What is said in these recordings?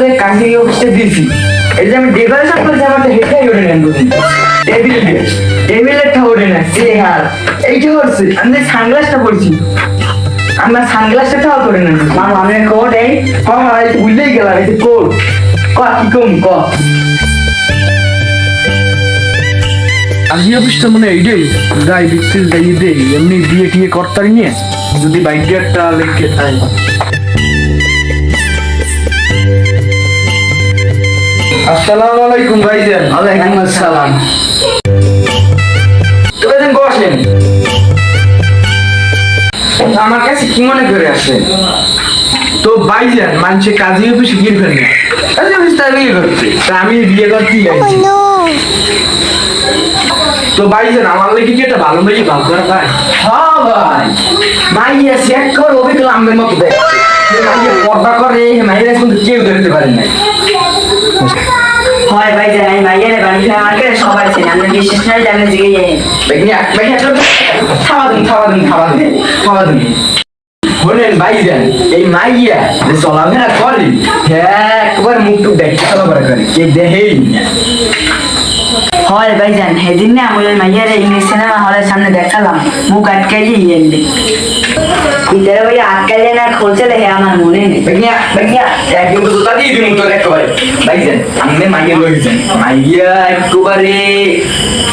যে কাজে অফিসে দিয়েছি? এই যে আমি ডেকোরেশন করেছি আমার হেঁটেই ওঠে নেন টেবিল টেবিলেরটা ওঠে না চেয়ার এইটা হচ্ছে, আমি যে সানগ্লাসটা পরছি আমার সানগ্লাসটা ঠাও করে নেন মামা আমি কোট এই হ্যাঁ হ্যাঁ বুঝলেই গেলাম, এই কোট ক, কি কম, ক। আজি অফিসটা মানে এইটাই গাই বিক্রির গাই দেই, এমনি বিয়ে টিয়ে করতারি নিয়ে, যদি বাইকে একটা লেখকে তাই আসসালামু আলাইকুম ভাইজান। ওয়ালাইকুম আসসালাম। তো বেতন বসেন। আমার কাছে কি মনে করে আসে তো ভাইজান মানুষে কাজী অফিসে গিয়ে ফেলেন কাজে অফিস তার বিয়ে করতে তা আমি বিয়ে করতে যাইছি তো ভাইজান আমার লেগে কি একটা ভালো মেয়ে ভালো করে ভাই? হ্যাঁ ভাই। মাইয়া চেক কর মতো মাইয়া পর্দা করে মাইয়া কিন্তু কেউ দেখতে পারে না হয় ভাই, জানাই মাইয়ারে বাড়ি আমাকে সবাই চেনে? আমরা বিশেষ নয় জানে জিগে প্যাকেট খাওয়া দিন খাওয়া দিন খাওয়া দিন খাওয়া দিন শোনেন ভাইজান, এই মাইয়া যে চলাফেরা করে একবার মুখ টুক দেখতে চলাফেরা করে, কে দেখেই হয় ভাই জান সেদিন না আমাদের মাইয়ারে ইংলিশ সিনেমা হলের সামনে দেখালাম। মুখ আটকাই যে ইয়ে ভিতরে ভাই আটকাইলে না খুলছে হে আমার মনে নেই। বেগনিয়া বেগনিয়া একদম তো জুতা দিয়ে দিন তো একেবারে। ভাইজান আমি মাইয়া লইছেন মাইয়া একেবারে,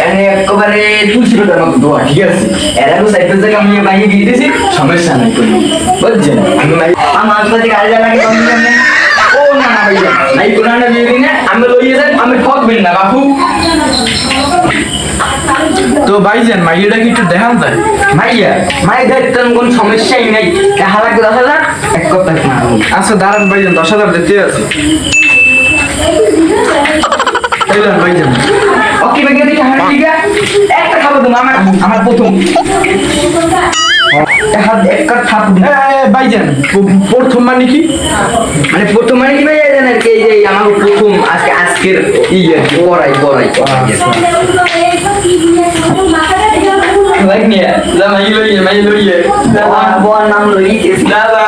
এনে একেবারে তুলসী পাতার মতো দোয়া, ঠিক আছে? এরা তো সাইকেল থেকে আমি মাইয়া দিয়ে দিয়েছি সমস্যা নাই কোনো। বুঝছেন? আমি মাই আমার প্রতি গাড়ি লাগে কম ও না না, ভাইজান। নাই কোনো না দিয়ে দিন আমি লইয়ে যান আমি ঠকবেন না, বাপু। তো ভাইজান মাইয়েটা কি একটু দেখান যায় মাইয়া মাই দেখতেন কোন সমস্যাই নাই। লাগবে দশ হাজার এক কথা আচ্ছা দাঁড়ান ভাইজান দশ হাজার দিতে আছে। এইলেন ভাইজান। ওকে বেগে দেখি একটা খাব তুমি আমার আমার প্রথম। হাত একটা থাপ দিন ভাইজান প্রথম মানে কি? মানে প্রথম মানে কি আর এই যে আমার প্রথম আজকে আজকের ইয়ে পড়াই পড়াই। নিয়ে যা মাই লইয়ে মাই লইয়ে বল নাম লইতেছি দাদা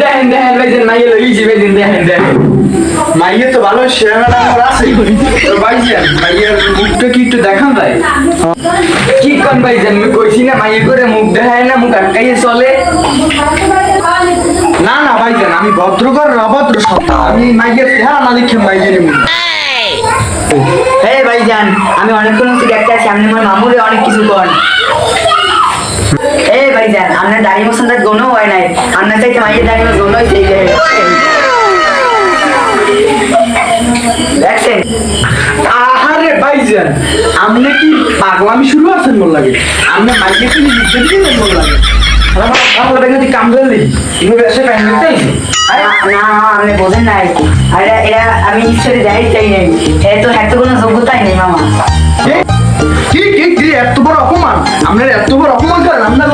দেখেন দেখেন ভাই যেন মাইয়ে লইয়েছি ভাই যেন দেখেন দেখেন মাইয়ে তো ভালো শেয়ার আমার আছে তো ভাইজান মাইয়ের মুখটা কি একটু দেখান যায় কি কোন ভাই যেন আমি কইছি না মাইয়ে করে মুখ দেখায় না মুখ আটকাইয়ে চলে না না ভাইজান, আমি ভদ্রকর অভদ্র সত্তা আমি মাইয়ের চেহারা না দেখে মাইয়ের মুখ। হে ভাই জান আমি অনেকক্ষণ হচ্ছে দেখতে আছি, আপনি আমার মামুরে অনেক কিছু করেন এই ভাই জান আপনার দাড়ি মোশনটা গনো হয় নাই। আপনার চাইতে মাইয়ের দাড়ি মোশ গনো হয়েছে দেখছেন? আহারে ভাইজান, আপনি কি পাগলামি শুরু আছেন বল লাগে? আপনি মাইকে কি লিখতে দিলেন বল লাগে? আমার তুই কাম করলি এভাবে এসে প্যান করতে না আপনি বোঝেন নাই আর এরা- এরা আমি ঈশ্বরে যাই চাই নাই এ তো এত কোনো যোগ্যতাই নেই মামা কি কি কি? এত বড় অপমান? আপনার এত বড় অপমান করেন, আপনার